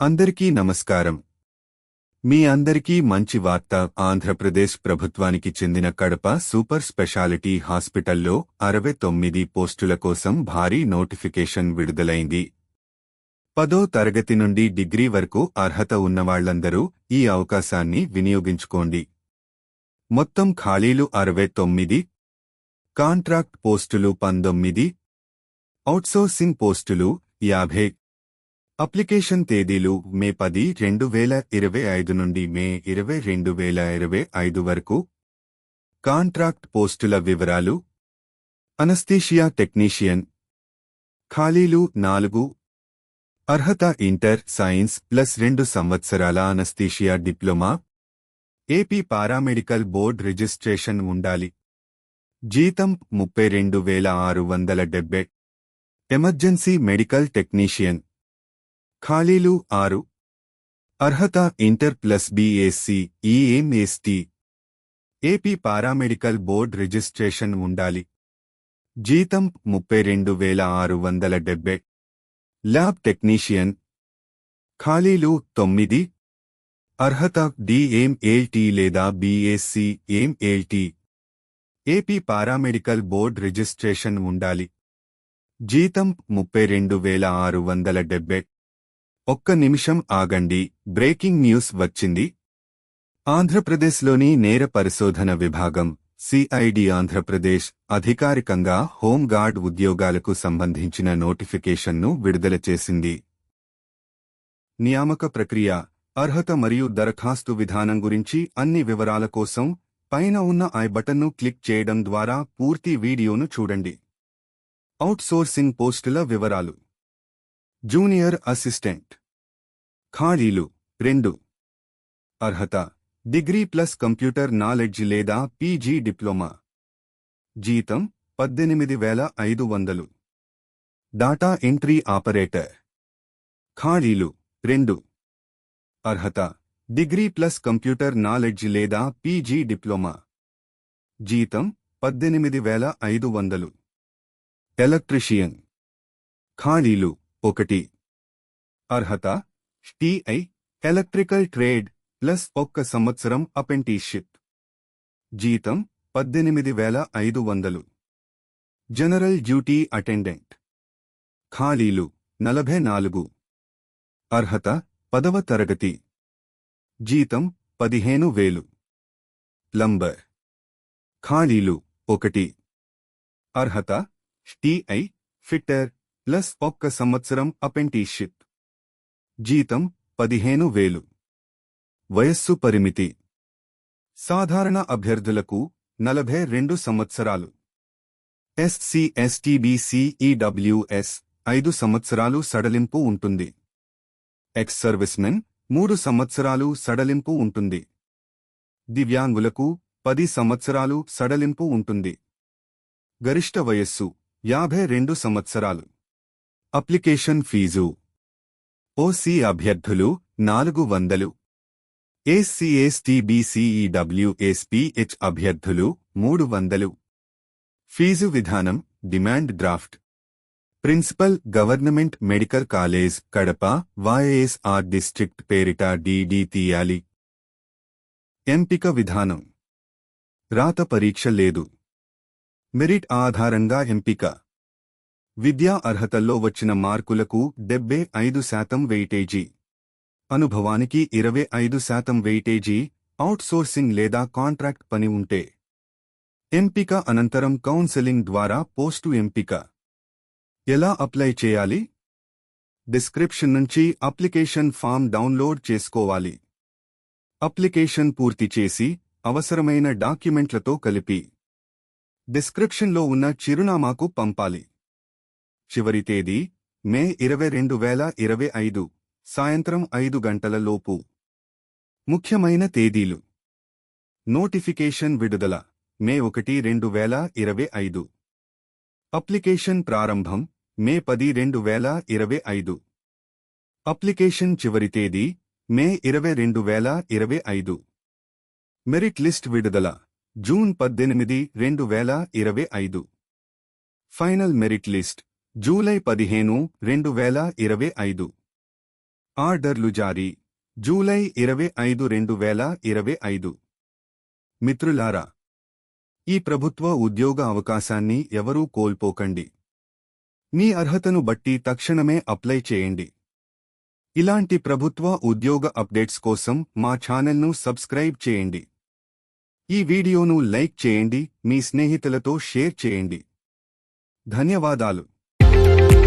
అందరికీ నమస్కారం. మీ అందరికీ మంచి వార్త ఆంధ్రప్రదేశ్ ప్రభుత్వానికి చెందిన కడప సూపర్ స్పెషాలిటీ హాస్పిటల్లో అరవై తొమ్మిది పోస్టుల కోసం భారీ నోటిఫికేషన్ విడుదలైంది. పదో తరగతి నుండి డిగ్రీ వరకు అర్హత ఉన్నవాళ్ళందరూ ఈ అవకాశాన్ని వినియోగించుకోండి. మొత్తం ఖాళీలు అరవై తొమ్మిది కాంట్రాక్ట్ పోస్టులు పంతొమ్మిది అవుట్సోర్సింగ్ పోస్టులు యాభై అప్లికేషన్ తేదీలు మే పది రెండు వేల ఇరవై ఐదు నుండి మే ఇరవై రెండు వేల ఇరవై ఐదు వరకు. కాంట్రాక్ట్ పోస్టుల వివరాలు. Anaesthesia technician. ఖాళీలు నాలుగు. అర్హత ఇంటర్ సైన్స్ ప్లస్ రెండు సంవత్సరాల anaesthesia diploma. AP paramedical board registration ఉండాలి. జీతం ముప్పై రెండు వేల ఆరు వందల డెబ్బై. Emergency medical technician. ఖాళీలు ఆరు. అర్హత inter plus BSc EMST AP paramedical board registration ఉండాలి. జీతం ముప్పై రెండు వేల ఆరు వందల డెబ్బై. Lab technician. ఖాళీలు తొమ్మిది. అర్హత డిఎంఏల్టీ లేదా BSc MLT AP paramedical board registration ఉండాలి. జీతం ముప్పై రెండు వేల ఆరు వందల డెబ్బై. ఒక్క నిమిషం ఆగండి బ్రేకింగ్ న్యూస్ వచ్చింది. ఆంధ్రప్రదేశ్లోని నేర పరిశోధన విభాగం సిఐడి ఆంధ్రప్రదేశ్ అధికారికంగా హోంగార్డ్ ఉద్యోగాలకు సంబంధించిన నోటిఫికేషన్ను విడుదల చేసింది. నియామక ప్రక్రియ అర్హత మరియు దరఖాస్తు విధానం గురించి అన్ని వివరాల కోసం పైన ఉన్న ఐ బటన్ను క్లిక్ చేయడం ద్వారా పూర్తి వీడియోను చూడండి. అవుట్సోర్సింగ్ పోస్టుల వివరాలు. Junior assistant. ఖాళీలు రెండు. అర్హత డిగ్రీ ప్లస్ కంప్యూటర్ నాలెడ్జ్ లేదా పీజీ డిప్లొమా. జీతం పద్దెనిమిది వేల ఐదు వందలు. Data entry operator. ఖాళీలు రెండు. అర్హత డిగ్రీ ప్లస్ కంప్యూటర్ నాలెడ్జ్ లేదా పీజీ డిప్లొమా. జీతం పద్దెనిమిది వేల ఐదు వందలు. ఎలక్ట్రిషియన్. ఖాళీలు ఒకటి. అర్హత? టిఐ ఎలక్ట్రికల్ ట్రేడ్ ప్లస్ ఒక్క సంవత్సరం అప్రెంటిస్షిప్ జీతం పద్దెనిమిది వేల ఐదు వందలు. General duty attendant. ఖాళీలు నలభై నాలుగు. అర్హత? పదవ తరగతి. జీతం పదిహేను వేలు. ప్లంబర్ ఖాళీలు ఒకటి. అర్హత? టిఐ ఫిట్టర్ ప్లస్ ఒక్క సంవత్సరం అప్రెంటిస్షిప్ జీతం పదిహేను వేలు. వయస్సు పరిమితి. సాధారణ అభ్యర్థులకు నలభై రెండు సంవత్సరాలు. ఎస్సీ ఎస్టీబీసీఈడబ్ల్యూఎస్ ఐదు సంవత్సరాలు సడలింపు ఉంటుంది. ఎక్స్ సర్వీస్మెన్ మూడు సంవత్సరాలు సడలింపు ఉంటుంది. దివ్యాంగులకు పది సంవత్సరాలు సడలింపు ఉంటుంది. గరిష్ట వయస్సు యాభై రెండు సంవత్సరాలు. Application fee. ఓసీ అభ్యర్థులు నాలుగు వందలు. ఏసీఎస్టీబీసీఈడబ్ల్యూఎస్పీహెచ్ అభ్యర్థులు మూడు వందలు. ఫీజు విధానం demand draft. Principal government medical college Kadapa YSR district పేరిట డీడీ తీయాలి. ఎంపిక విధానం. రాత పరీక్ష లేదు. మెరిట్ ఆధారంగా ఎంపిక. విద్యా అర్హతల్లో వచ్చిన మార్కులకు డెబ్బై ఐదు శాతం వెయిటేజీ. అనుభవానికి ఇరవై ఐదు శాతం వెయిటేజీ అవుట్సోర్సింగ్ లేదా కాంట్రాక్ట్ పని ఉంటే. ఎంపిక అనంతరం కౌన్సెలింగ్ ద్వారా పోస్టు ఎంపిక. ఎలా అప్లై చేయాలి? డిస్క్రిప్షన్ నుంచి అప్లికేషన్ ఫామ్ డౌన్లోడ్ చేసుకోవాలి. అప్లికేషన్ పూర్తి చేసి అవసరమైన డాక్యుమెంట్లతో కలిపి. డిస్క్రిప్షన్లో ఉన్న చిరునామాకు పంపాలి. చివరి తేదీ మే ఇరవై రెండు వేల ఇరవై ఐదు సాయంత్రం ఐదు గంటల లోపు. ముఖ్యమైన తేదీలు. నోటిఫికేషన్ విడుదల మే ఒకటి రెండు వేల ఇరవై ఐదు. అప్లికేషన్ ప్రారంభం మే పది రెండు వేల ఇరవై ఐదు. అప్లికేషన్ చివరి తేదీ మే ఇరవై రెండు వేల ఇరవై ఐదు. మెరిట్ లిస్ట్ విడుదల జూన్ పద్దెనిమిది రెండు వేల ఇరవై ఐదు. Final merit list. జూలై పదిహేను రెండు వేల ఇరవై ఐదు. ఆర్డర్లు జారీ. జూలై ఇరవై ఐదు రెండు వేల ఇరవై ఐదు. మిత్రులారా ఈ ప్రభుత్వ ఉద్యోగ అవకాశాన్ని ఎవరూ కోల్పోకండి. మీ అర్హతను బట్టి తక్షణమే అప్లై చేయండి. ఇలాంటి ప్రభుత్వ ఉద్యోగ అప్డేట్స్ కోసం మా ఛానల్ను సబ్స్క్రైబ్ చేయండి. ఈ వీడియోను లైక్ చేయండి మీ స్నేహితులతో షేర్ చేయండి. ధన్యవాదాలు. Bye.